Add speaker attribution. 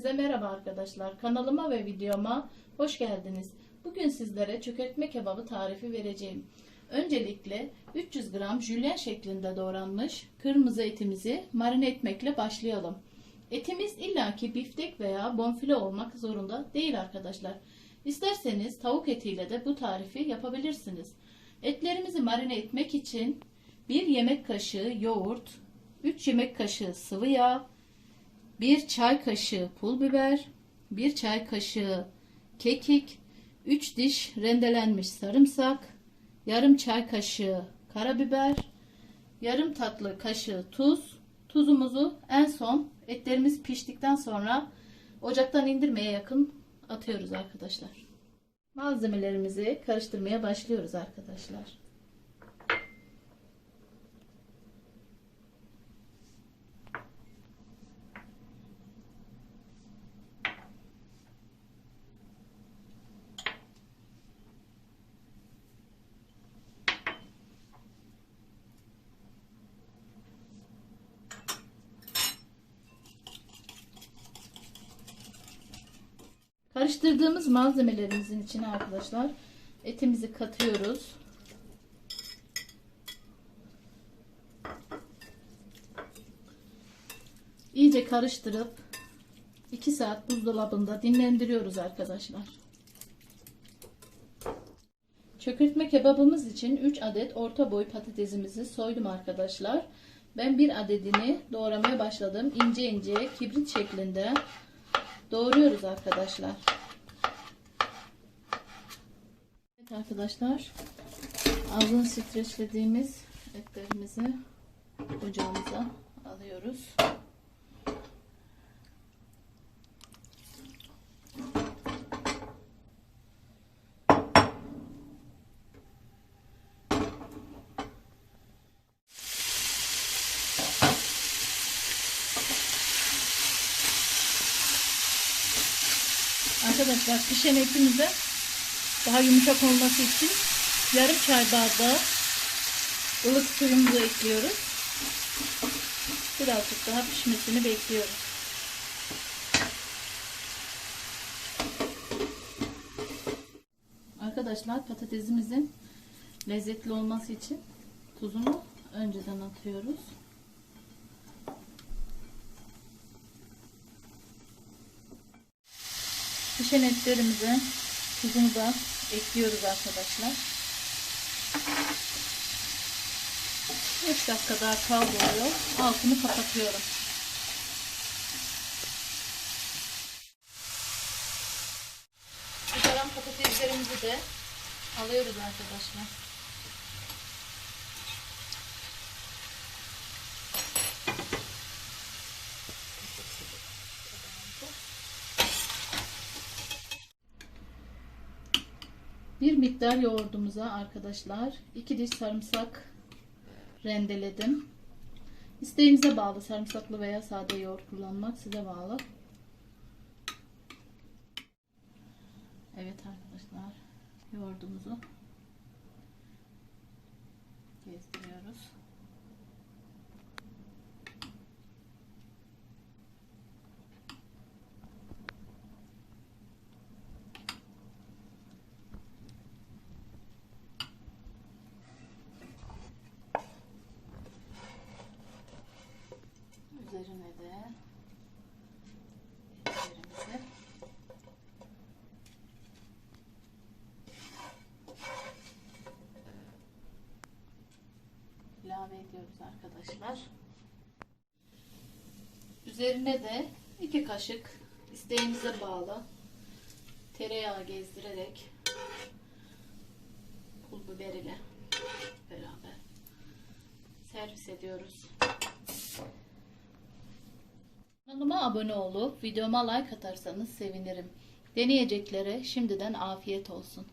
Speaker 1: Hepinize merhaba arkadaşlar. Kanalıma ve videoma hoş geldiniz. Bugün sizlere çökertme kebabı tarifi vereceğim. Öncelikle 300 gram jülyen şeklinde doğranmış kırmızı etimizi marine etmekle başlayalım. Etimiz illaki biftek veya bonfile olmak zorunda değil arkadaşlar. İsterseniz tavuk etiyle de bu tarifi yapabilirsiniz. Etlerimizi marine etmek için 1 yemek kaşığı yoğurt, 3 yemek kaşığı sıvı yağ, 1 çay kaşığı pul biber, 1 çay kaşığı kekik, 3 diş rendelenmiş sarımsak, yarım çay kaşığı karabiber, yarım tatlı kaşığı tuz. Tuzumuzu en son etlerimiz piştikten sonra ocaktan indirmeye yakın atıyoruz arkadaşlar. Malzemelerimizi karıştırmaya başlıyoruz arkadaşlar. Karıştırdığımız malzemelerimizin içine arkadaşlar etimizi katıyoruz. İyice karıştırıp 2 saat buzdolabında dinlendiriyoruz arkadaşlar. Çökertme kebabımız için 3 adet orta boy patatesimizi soydum arkadaşlar. Ben bir adedini doğramaya başladım. İnce ince kibrit şeklinde doğruyoruz arkadaşlar. Evet arkadaşlar. Ağzını streçlediğimiz etlerimizi ocağımıza alıyoruz. Arkadaşlar pişen etimize daha yumuşak olması için yarım çay bardağı ılık suyumuzu ekliyoruz. Birazcık daha pişmesini bekliyoruz. Arkadaşlar patatesimizin lezzetli olması için tuzunu önceden atıyoruz. Pişen etlerimize tuzunu da ekliyoruz arkadaşlar. 5 dakika daha kavruluyor. Altını kapatıyorum. Kızaran patateslerimizi de alıyoruz arkadaşlar. Bir miktar yoğurdumuza arkadaşlar 2 diş sarımsak rendeledim. İsteğinize bağlı sarımsaklı veya sade yoğurt kullanmak size bağlı. Evet arkadaşlar yoğurdumuzu gezdiriyoruz. Üzerine de etlerimizi ediyoruz arkadaşlar. Üzerine de iki kaşık isteğinize bağlı tereyağı gezdirerek pul biber ile beraber servis ediyoruz. Kanalıma abone olup videoma like atarsanız sevinirim. Deneyeceklere şimdiden afiyet olsun.